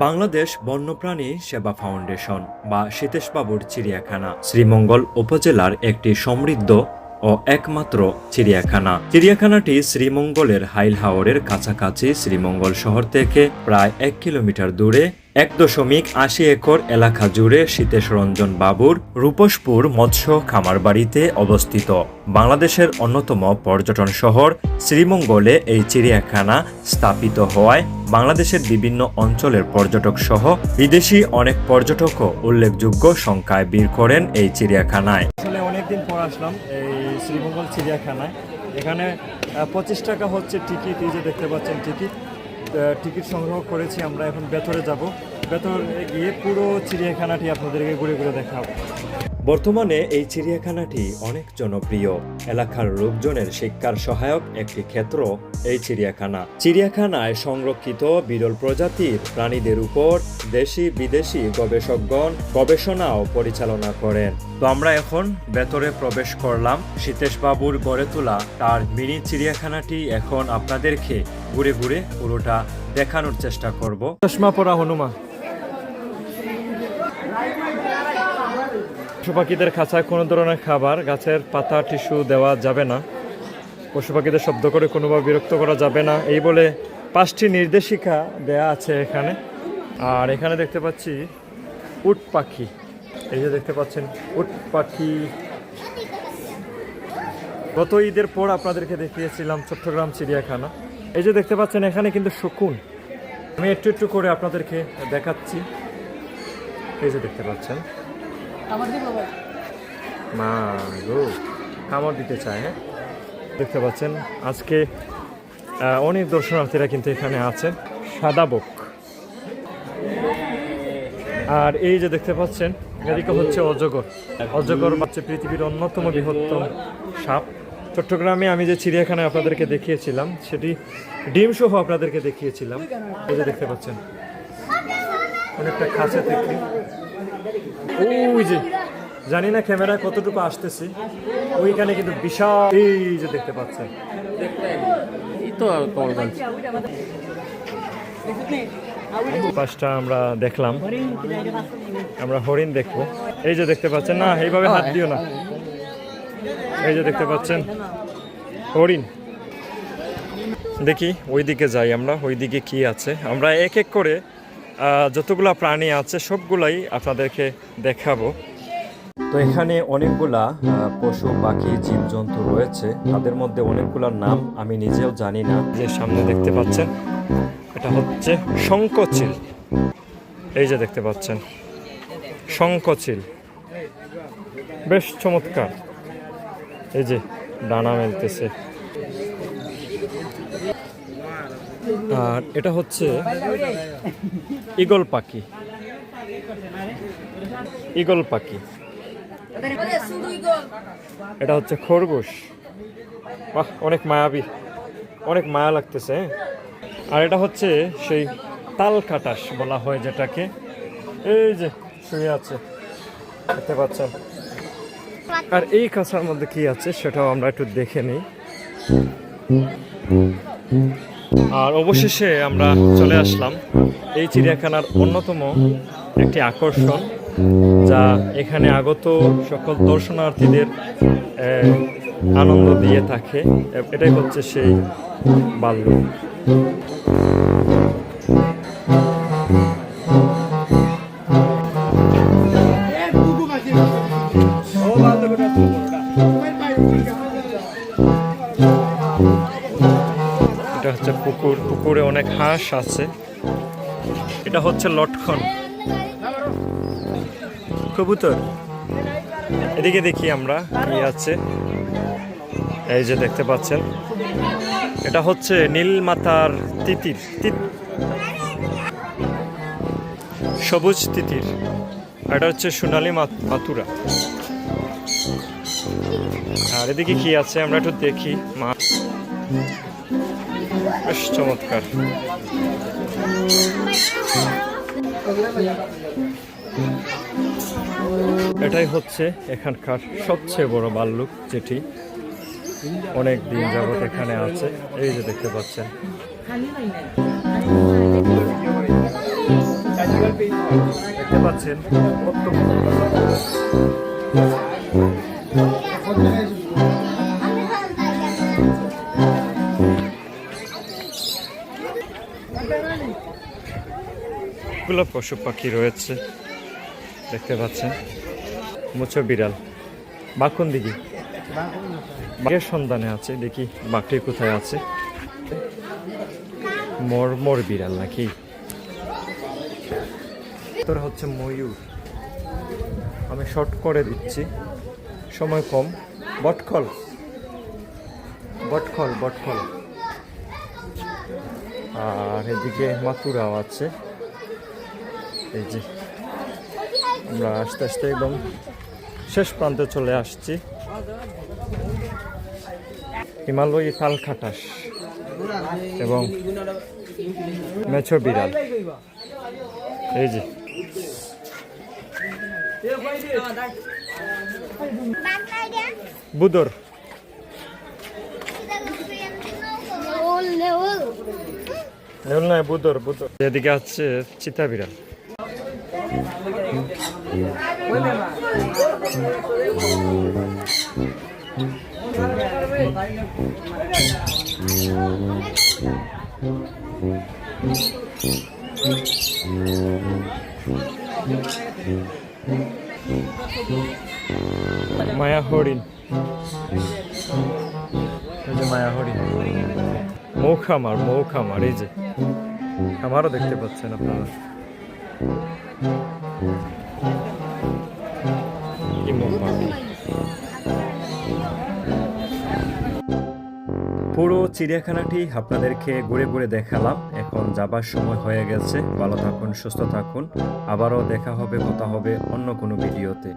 বাংলাদেশ বন্যপ্রাণী সেবা ফাউন্ডেশন বা সীতেশবাবুর চিড়িয়াখানা শ্রীমঙ্গল উপজেলার একটি সমৃদ্ধ ও একমাত্র চিড়িয়াখানা। চিড়িয়াখানাটি শ্রীমঙ্গলের হাইল হাওরের কাছাকাছি শ্রীমঙ্গল শহর থেকে প্রায় এক কিলোমিটার দূরে, এক দশমিক আশি একর এলাকা জুড়ে সীতেশ রঞ্জন বাবুর রূপসপুর মৎস্য খামারবাড়িতে অবস্থিত। বাংলাদেশের অন্যতম পর্যটন শহর শ্রীমঙ্গলে এই চিড়িয়াখানা স্থাপিত হওয়ায় বাংলাদেশের বিভিন্ন অঞ্চলের পর্যটক সহ বিদেশি অনেক পর্যটকও উল্লেখযোগ্য সংখ্যায় ভিড় করেন এই চিড়িয়াখানায়। পর আসলাম এই শ্রীমঙ্গল চিড়িয়াখানায়। এখানে পঁচিশ টাকা হচ্ছে টিকিট এই যে দেখতে পাচ্ছেন টিকিট টিকিট সংগ্রহ করেছি আমরা, এখন ভেতরে যাব। ভেতরে গিয়ে পুরো চিড়িয়াখানাটি আপনাদেরকে ঘুরে ঘুরে দেখাবো। বর্তমানে এই চিড়িয়াখানাটি অনেক জনপ্রিয়। এলাকার লোকজনের শিক্ষার সহায়ক একটি ক্ষেত্র এই চিড়িয়াখানা। চিড়িয়াখানায় সংরক্ষিত বিরল প্রজাতির প্রাণীদের উপর দেশি, বিদেশি গবেষকগণ গবেষণাও পরিচালনা করেন। তো আমরা এখন ভেতরে প্রবেশ করলাম। সীতেশ বাবুর গড়ে তোলা তার মিনি চিড়িয়াখানাটি এখন আপনাদেরকে ঘুরে ঘুরে পুরোটা দেখানোর চেষ্টা করব। চশমা পরা হনুমা পশু পাখিদের খাঁচায় কোনো ধরনের খাবার, গাছের পাতা, টিস্যু দেওয়া যাবে না। পশু পাখিদের শব্দ করে কোনোভাবে বিরক্ত করা যাবে না। এই বলে পাঁচটি নির্দেশিকা দেয়া আছে এখানে। আর এখানে দেখতে পাচ্ছি উট পাখি। এই যে দেখতে পাচ্ছেন উট পাখি। গত ঈদের পর আপনাদেরকে দেখিয়েছিলাম চট্টগ্রাম চিড়িয়াখানা। এই যে দেখতে পাচ্ছেন এখানে কিন্তু শকুন। আমি একটু একটু করে আপনাদেরকে দেখাচ্ছি। এই যে দেখতে পাচ্ছেন। মা গো কামড় দিতে চায় হ্যাঁ? দেখতে পাচ্ছেন, আজকে অনেক দর্শনার্থীরা কিন্তু এখানে আছেন সাদা বক। আর এই যে দেখতে পাচ্ছেন, এদিকে হচ্ছে অজগর। অজগর হচ্ছে পৃথিবীর অন্যতম বৃহত্তম সাপ। চট্টগ্রামে আমি যে চিড়িয়াখানায় আপনাদেরকে দেখিয়েছিলাম, সেটি ডিম সহ আপনাদেরকে দেখিয়েছিলাম। এই যে দেখতে পাচ্ছেন, অনেকটা কাছে থেকে ওই যে, জানি না ক্যামেরা কতটুকু আসতেছি, ওইখানে কিন্তু বিশাল এই যে দেখতে পাচ্ছেন। পাঁচটা আমরা দেখলাম, আমরা হরিণ দেখব। এই যে দেখতে পাচ্ছেন, না, এইভাবে না। এই যে দেখতে পাচ্ছেন, হরিণ। দেখি যাই আমরা কি আছে। আমরা এক এক করে যতগুলা প্রাণী আছে, সবগুলাই আপনাদেরকে দেখাবো। তো এখানে অনেকগুলা পশু, পাখি, জীবজন্তু রয়েছে। তাদের মধ্যে অনেকগুলোর নাম আমি নিজেও জানি না। যে সামনে দেখতে পাচ্ছেন, এটা হচ্ছে শঙ্কচিল এই যে দেখতে পাচ্ছেন শঙ্কচিল বেশ চমৎকার। এই যে ডানা মেলতেছে। আর এটা হচ্ছে ইগল পাখি। ইগল পাখি। এটা হচ্ছে খরগোশ। বাহ, অনেক মায়াবী, অনেক মায়া লাগতেছে হ্যাঁ? আর এটা হচ্ছে সেই তাল কাটাস বলা হয় যেটাকে। এই যে, শুয়ে আছে, দেখতে পাচ্ছেন। আর এই কাঁচার মধ্যে কি আছে সেটাও আমরা একটু দেখে নিই। আর অবশেষে আমরা চলে আসলাম এই চিড়িয়াখানার অন্যতম একটি আকর্ষণ, যা এখানে আগত সকল দর্শনার্থীদের আনন্দ দিয়ে থাকে। এটাই হচ্ছে সেই বাল্য। এটা হচ্ছে পুকুর, পুকুরে অনেক হাঁস আছে। এটা হচ্ছে লটখন। কবুতর। এদিকে দেখি আমরা কি আছে। এই যে দেখতে পাচ্ছেন। এটা হচ্ছে নীল মাতার তিতির, তিত- সবুজ তিতির। এটা হচ্ছে সোনালি মাত- মাতুরা। আর এদিকে কি আছে আমরা একটু দেখি মা বেশ চমৎকার। এটাই হচ্ছে এখানকার সবচেয়ে বড় বাল্লুক যেটি অনেক দিন যাবত এখানে আছে। এই যে দেখতে পাচ্ছেন। দেখতে পাচ্ছেন কত গুলো পশু পাখি রয়েছে। দেখতে পাচ্ছেন। মুছো বিড়াল। বাঘ কোন দিকে বাঘের সন্ধানে আছে, দেখি বাঘটি কোথায় আছে। মর মর বিড়াল নাকি? তোর হচ্ছে ময়ূর। আমি শর্ট করে দিচ্ছি। সময় কম। বটখল। বটখল বটখল। আর এদিকে মাতুরাও আছে। এই যে আমরা আস্তে আস্তে একদম শেষ প্রান্তে চলে আসছি। হিমালয়ী তাল খাটাস এবং মেছো বিড়াল। এই যে। বুদর। নয় বুদর বুদর। এদিকে আছে চিতা বিড়াল। মায়া হরিণ। মায়া হরিণ। মৌ খামার মৌ খামার এই যে। খামারও দেখতে পাচ্ছেন আপনারা। পুরো চিড়িয়াখানাটি আপনাদেরকে ঘুরে ঘুরে দেখালাম। এখন যাবার সময় হয়ে গেছে। ভালো থাকুন, সুস্থ থাকুন। আবারও দেখা হবে, কথা হবে অন্য কোনো ভিডিওতে।